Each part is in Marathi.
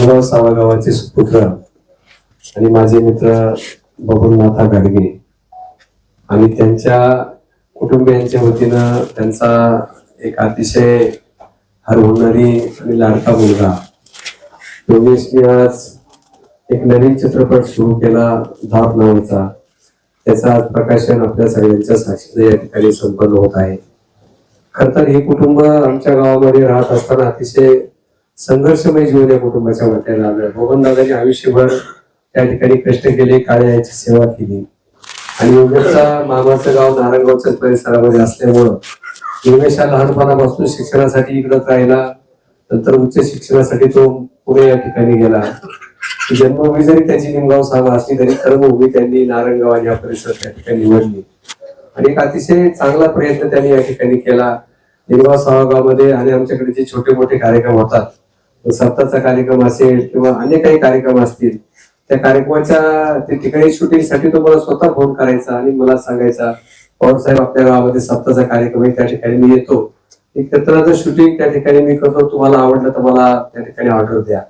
निमगाव सावागावाचे सुपुत्र आणि माझे मित्र बबननाथा गाडगे. आणि त्यांच्या कुटुंबियांच्या वतीनं त्यांचा एक अतिशय हरवणारी आणि लाडका मुलगा. योगेशने आज एक नवीन चित्रपट सुरू केला धाप नावाचा. त्याचा आज प्रकाशन आपल्या सगळ्यांच्या साक्षीने या ठिकाणी संपन्न होत आहे. खर तर हे कुटुंब आमच्या गावामध्ये राहत असताना अतिशय संघर्षमय जीवन या कुटुंबाच्या वाट्याला आलं मोहन आयुष्यभर त्या ठिकाणी कष्ट केले काळ्या याची सेवा केली. आणि योगेशचा मामाचं गाव नारायणगावच्या परिसरामध्ये असल्यामुळं योगेश हा लहानपणापासून शिक्षणासाठी इकडंच राहिला. नंतर उच्च शिक्षणासाठी तो पुणे या ठिकाणी गेला. जन्मभूमी जरी त्याची निमगाव सावा असली तरी कर्मभूमी त्यांनी नारायणगाव आणि या परिसर त्या ठिकाणी निवडली. आणि एक अतिशय चांगला प्रयत्न त्यांनी या ठिकाणी केला. निमगाव सहागावमध्ये आणि आमच्याकडे जे छोटे मोठे कार्यक्रम होतात सप्ताहचा कार्यक्रम असेल किंवा अनेक काही कार्यक्रम असतील त्या कार्यक्रमाच्या ते ठिकाणी शूटिंगसाठी तो मला स्वतः फोन करायचा आणि मला सांगायचा पवार साहेब आपल्या गावामध्ये सप्ताहचा कार्यक्रम आहे त्या ठिकाणी मी येतो. एक शूटिंग त्या ठिकाणी मी करतो तुम्हाला आवडलं तर मला त्या ठिकाणी ऑर्डर द्या.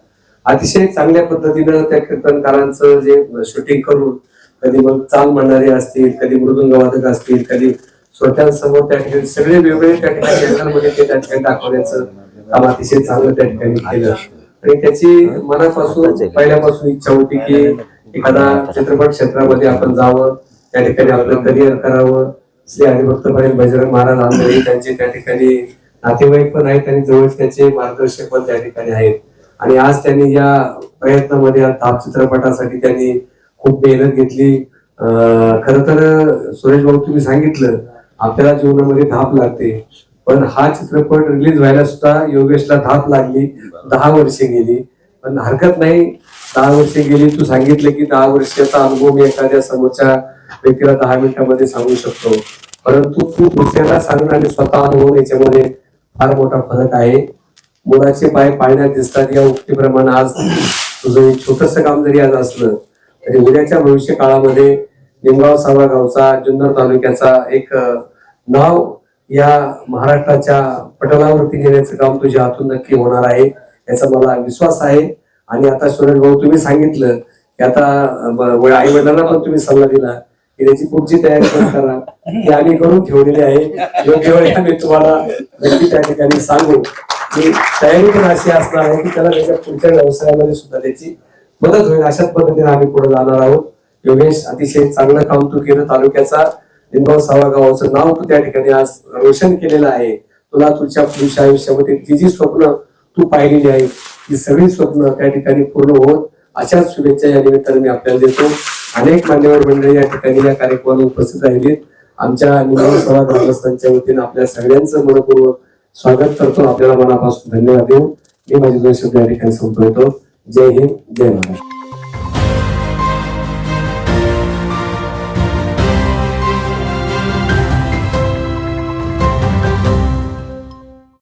अतिशय चांगल्या पद्धतीनं त्या कीर्तनकारांचं जे शूटिंग करून कधी मग चाल म्हणणारे असतील कधी मृदुंगवादक असतील कधी श्रोत्यांसमोर त्या ठिकाणी सगळे वेगवेगळे त्या ठिकाणी ते त्या ठिकाणी दाखवण्याचं काम अतिशय चांगलं त्या ठिकाणी केलं. आणि त्याची मनापासून पहिल्यापासून इच्छा होती की एखादा चित्रपट क्षेत्रामध्ये आपण जावं त्या ठिकाणी आपलं करिअर करावं. श्री हरिभक्त पर्यंत बजरंग महाराज आंधळे त्यांचे त्या ठिकाणी नातेवाईक पण आहेत आणि जवळ त्याचे मार्गदर्शक पण त्या ठिकाणी आहेत. आणि आज त्यांनी या प्रयत्नामध्ये ताप चित्रपटासाठी त्यांनी खूप मेहनत घेतली. खर तर सुरेश भाऊ तुम्ही सांगितलं आपल्याला जीवनामध्ये धाप लागते. पण हा चित्रपट रिलीज व्हायला सुद्धा योगेशला धाप लागली दहा वर्षे गेली. पण हरकत नाही दहा वर्षे गेली तू सांगितलं की दहा वर्षाचा अनुभव मी एखाद्या समोरच्या व्यक्तीला दहा मिनिटांमध्ये सांगू शकतो. परंतु तू दुसऱ्याला सांगणं आणि स्वतः अनुभव याच्यामध्ये फार मोठा फरक आहे. मुलाचे पाय पाळण्यात दिसतात. या उक्तीप्रमाणे आज तुझं एक छोटस काम जरी आज असलं तरी उद्याच्या भविष्य काळामध्ये निमगाव सावा गावचा जुन्नर तालुक्याचा एक नाव या महाराष्ट्राच्या पटलावरती नेण्याचं काम तुझ्या हातून नक्की होणार आहे याचा मला विश्वास आहे. आणि आता सुरेश भाऊ तुम्ही सांगितलं की आता आई वडिलांना पण तुम्ही सल्ला दिला की त्याची पुढची तयारी पण करा. ती आम्ही करून ठेवलेली आहे. योग्य वेळी आम्ही तुम्हाला नक्की त्या ठिकाणी सांगू. की तयारी पण अशी असणार आहे की त्याला त्याच्या पुढच्या व्यवसायामध्ये सुद्धा त्याची मदत होईल अशाच पद्धतीने आम्ही पुढे जाणार आहोत. योगेश अतिशय चांगलं काम तू केलं तालुक्याचा. लिंगाव सावा गावाचं नाव तू त्या ठिकाणी आज रोशन केलेलं आहे. तुला तुझ्या पुढच्या आयुष्यामध्ये जी जी स्वप्न तू पाहिलेली आहे ती सगळी स्वप्न त्या ठिकाणी पूर्ण होत. अशाच शुभेच्छा या निमित्ताने मी आपल्याला देतो. अनेक मान्यवर मंडळी या ठिकाणी या कार्यक्रमाला उपस्थित राहिलीत. आमच्या निवडणूक सभा ग्रामस्थांच्या वतीने आपल्या सगळ्यांचं मनपूर्वक स्वागत करतो. आपल्याला मनापासून धन्यवाद देऊ मी माझे दोन शब्द या ठिकाणी संपवतो. जय हिंद जय महाराष्ट्र.